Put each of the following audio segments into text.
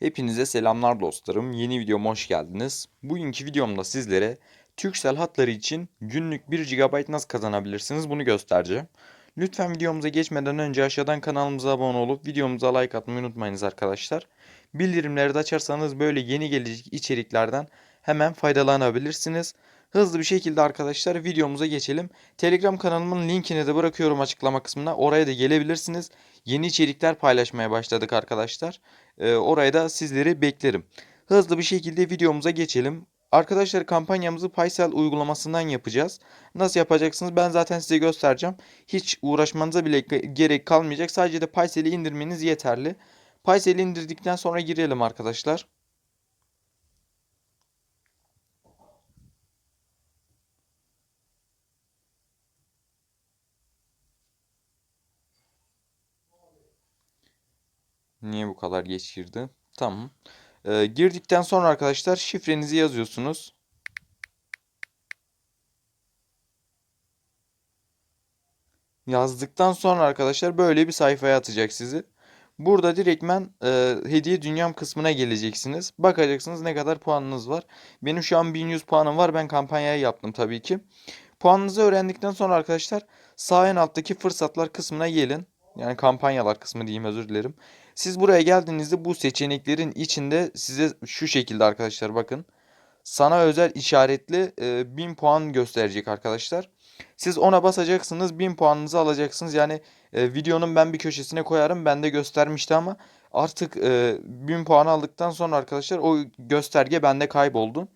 Hepinize selamlar dostlarım. Yeni videoma hoş geldiniz. Bugünkü videomda sizlere Turkcell hatları için günlük 1 GB nasıl kazanabilirsiniz bunu göstereceğim. Lütfen videomuza geçmeden önce aşağıdan kanalımıza abone olup videomuza like atmayı unutmayınız arkadaşlar. Bildirimleri de açarsanız böyle yeni gelecek içeriklerden hemen faydalanabilirsiniz. Hızlı bir şekilde arkadaşlar videomuza geçelim. Telegram kanalımın linkini de bırakıyorum açıklama kısmına. Oraya da gelebilirsiniz. Yeni içerikler paylaşmaya başladık arkadaşlar. Ee, oraya da sizleri beklerim. Hızlı bir şekilde videomuza geçelim. Arkadaşlar kampanyamızı Paysel uygulamasından yapacağız. Nasıl yapacaksınız? Ben zaten size göstereceğim. Hiç uğraşmanıza bile gerek kalmayacak. Sadece de Paysel'i indirmeniz yeterli. Paysel'i indirdikten sonra girelim arkadaşlar. Niye bu kadar geç girdi? Tamam. Ee, girdikten sonra arkadaşlar şifrenizi yazıyorsunuz. Yazdıktan sonra arkadaşlar böyle bir sayfaya atacak sizi. Burada direktmen e, hediye dünyam kısmına geleceksiniz. Bakacaksınız ne kadar puanınız var. Benim şu an 1100 puanım var. Ben kampanyayı yaptım tabii ki. Puanınızı öğrendikten sonra arkadaşlar sağ en alttaki fırsatlar kısmına gelin. Yani kampanyalar kısmı diyeyim özür dilerim. Siz buraya geldiğinizde bu seçeneklerin içinde size şu şekilde arkadaşlar bakın. Sana özel işaretli e, 1000 puan gösterecek arkadaşlar. Siz ona basacaksınız 1000 puanınızı alacaksınız. Yani e, videonun ben bir köşesine koyarım. Bende göstermişti ama artık e, 1000 puan aldıktan sonra arkadaşlar o gösterge bende kayboldu.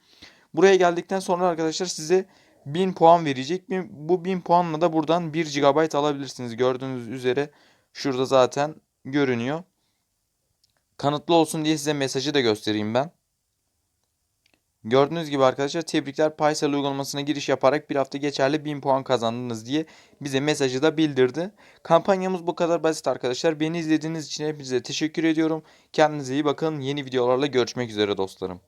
Buraya geldikten sonra arkadaşlar size 1000 puan verecek. Bu 1000 puanla da buradan 1 GB alabilirsiniz. Gördüğünüz üzere şurada zaten görünüyor. Kanıtlı olsun diye size mesajı da göstereyim ben. Gördüğünüz gibi arkadaşlar tebrikler Paysel uygulamasına giriş yaparak bir hafta geçerli 1000 puan kazandınız diye bize mesajı da bildirdi. Kampanyamız bu kadar basit arkadaşlar. Beni izlediğiniz için hepinize teşekkür ediyorum. Kendinize iyi bakın. Yeni videolarla görüşmek üzere dostlarım.